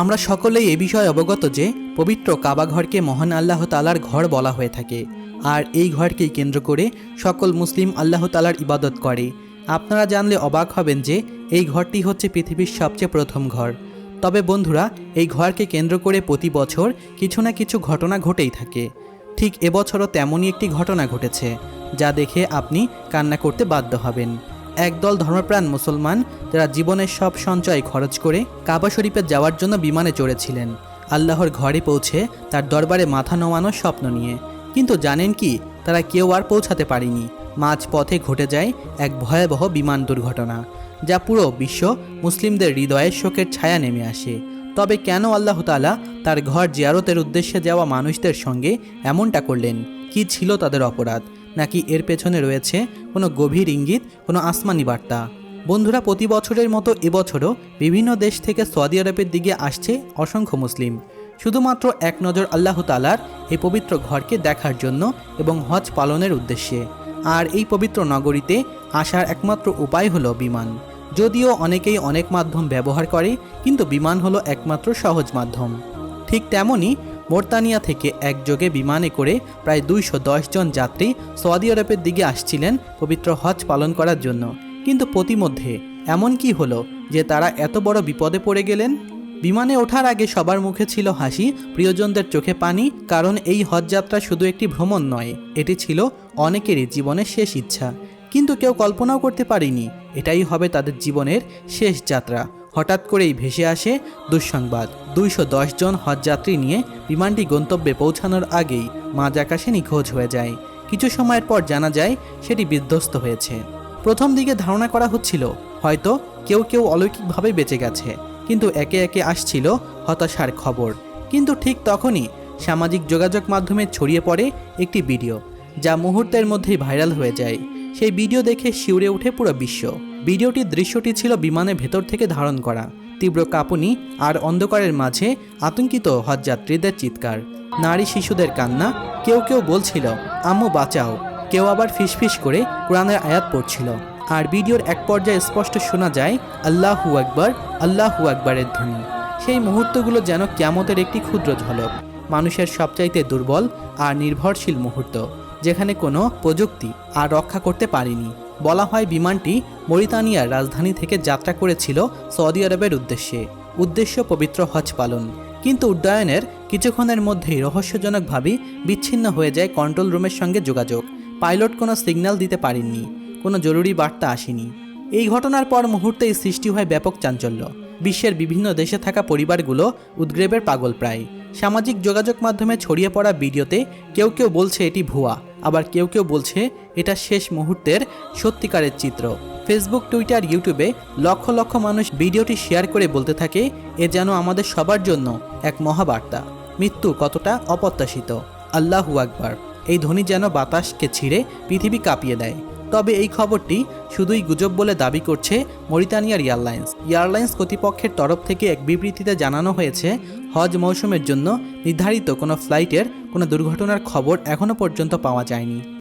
আমরা সকলেই এ বিষয়ে অবগত যে, পবিত্র কাবা ঘরকে মহান আল্লাহ তালার ঘর বলা হয়ে থাকে। আর এই ঘরকেই কেন্দ্র করে সকল মুসলিম আল্লাহ তালার ইবাদত করে। আপনারা জানলে অবাক হবেন যে, এই ঘরটি হচ্ছে পৃথিবীর সবচেয়ে প্রথম ঘর। তবে বন্ধুরা, এই ঘরকে কেন্দ্র করে প্রতি বছর কিছু না কিছু ঘটনা ঘটেই থাকে। ঠিক এবছরও তেমনই একটি ঘটনা ঘটেছে, যা দেখে আপনি কান্না করতে বাধ্য হবেন। একদল ধর্মপ্রাণ মুসলমান যারা জীবনের সব সঞ্চয় খরচ করে কাবা শরীফে যাওয়ার জন্য বিমানে চড়েছিলেন। আল্লাহর ঘরে পৌঁছে তার দরবারে মাথা নোয়ানোর স্বপ্ন নিয়ে। কিন্তু জানেন কি, তারা কেউ আর পৌঁছাতে পারেনি। মাঝ পথে ঘটে যায় এক ভয়াবহ বিমান দুর্ঘটনা, যা পুরো বিশ্ব মুসলিমদের হৃদয়ে শোকের ছায়া নেমে আসে। তবে কেন আল্লাহ তাআলা তার ঘর জিয়ারতের উদ্দেশ্যে যাওয়া মানুষদের সঙ্গে এমনটা করলেন? কি ছিল তাদের অপরাধ? নাকি এর পেছনে রয়েছে কোনো গভীর ইঙ্গিত, কোনো আসমানি বার্তা? বন্ধুরা, প্রতি বছরের মতো এবছরও বিভিন্ন দেশ থেকে সৌদি আরবের দিকে আসছে অসংখ্য মুসলিম। শুধুমাত্র এক নজর আল্লাহ তালার এই পবিত্র ঘরকে দেখার জন্য এবং হজ পালনের উদ্দেশ্যে। আর এই পবিত্র নগরীতে আসার একমাত্র উপায় হলো বিমান। যদিও অনেকেই অনেক মাধ্যম ব্যবহার করে, কিন্তু বিমান হলো একমাত্র সহজ মাধ্যম। ঠিক তেমনই মোরতানিয়া থেকে একযোগে বিমানে করে প্রায় দুইশো জন যাত্রী সৌদি আরবের দিকে আসছিলেন পবিত্র হজ পালন করার জন্য। কিন্তু প্রতিমধ্যে এমন কি হলো যে তারা এত বড় বিপদে পড়ে গেলেন? বিমানে ওঠার আগে সবার মুখে ছিল হাসি, প্রিয়জনদের চোখে পানি, কারণ এই হজযাত্রা শুধু একটি ভ্রমণ নয়, এটি ছিল অনেকেরই জীবনের শেষ ইচ্ছা। কিন্তু কেউ কল্পনাও করতে পারেনি, এটাই হবে তাদের জীবনের শেষ যাত্রা। হঠাৎ করেই ভেসে আসে দুঃসংবাদ। দুইশো জন হজযাত্রী নিয়ে বিমানটি গন্তব্যে পৌঁছানোর আগেই মাঝ আকাশে নিখোঁজ হয়ে যায়। কিছু সময়ের পর জানা যায় সেটি বিধ্বস্ত হয়েছে। প্রথম দিকে ধারণা করা হচ্ছিল, হয়তো কেউ কেউ অলৌকিকভাবে বেঁচে গেছে, কিন্তু একে একে আসছিল হতাশার খবর। কিন্তু ঠিক তখনই সামাজিক যোগাযোগ মাধ্যমে ছড়িয়ে পড়ে একটি ভিডিও, যা মুহূর্তের মধ্যেই ভাইরাল হয়ে যায়। সেই ভিডিও দেখে শিউরে ওঠে পুরো বিশ্ব। ভিডিওটির দৃশ্যটি ছিল বিমানের ভেতর থেকে ধারণ করা। তীব্র কাঁপুনি আর অন্ধকারের মাঝে আতঙ্কিত হজযাত্রীদের চিৎকার। নারী শিশুদের কান্না, কেউ কেউ বলছিল, আম্মু, বাঁচাও। কেউ আবার ফিসফিস করে কোরআনের আয়াত পড়ছিল। আর ভিডিওর এক পর্যায়ে স্পষ্ট শোনা যায়, আল্লাহু আকবর, আল্লাহু আকবরের ধ্বনি। সেই মুহূর্তগুলো যেন ক্যামতের একটি ক্ষুদ্র ঝলক, মানুষের সবচাইতে দুর্বল আর নির্ভরশীল মুহূর্ত, যেখানে কোনো প্রযুক্তি আর রক্ষা করতে পারেনি। বলা হয় বিমানটি মরিতানিয়ার রাজধানী থেকে যাত্রা করেছিল সৌদি আরবের উদ্দেশ্যে। উদ্দেশ্য পবিত্র হজ পালন। কিন্তু উড্ডয়নের কিছুক্ষণের মধ্যেই রহস্যজনকভাবে বিচ্ছিন্ন হয়ে যায় কন্ট্রোল রুমের সঙ্গে যোগাযোগ। পাইলট কোনো সিগন্যাল দিতে পারেননি, কোনো জরুরি বার্তা আসেনি। এই ঘটনার পর মুহূর্তেই সৃষ্টি হয় ব্যাপক চাঞ্চল্য। বিশ্বের বিভিন্ন দেশে থাকা পরিবারগুলো উদ্গ্রেবের পাগল প্রায়। সামাজিক যোগাযোগ মাধ্যমে ছড়িয়ে পড়া ভিডিওতে কেউ কেউ বলছে এটি ভুয়া। আবার কেউ কেউ বলছে এটা শেষ মুহূর্তের সত্যিকারের চিত্র। ফেসবুক টুইটার ইউটিউবে লক্ষ লক্ষ মানুষ ভিডিওটি শেয়ার করে বলতে থাকে, এ যেন আমাদের সবার জন্য এক মহাবার্তা। মৃত্যু কতটা অপ্রত্যাশিত। আল্লাহু আকবার। এই ধ্বনি যেন বাতাসকে ছিঁড়ে পৃথিবী কাঁপিয়ে দেয়। তবে এই খবরটি শুধুই গুজব বলে দাবি করছে মরিতানিয়ার এয়ারলাইন্স। এয়ারলাইন্স কর্তৃপক্ষের তরফ থেকে এক বিবৃতিতে জানানো হয়েছে, হজ মৌসুমের জন্য নির্ধারিত কোনো ফ্লাইটের কোনো দুর্ঘটনার খবর এখনও পর্যন্ত পাওয়া যায়নি।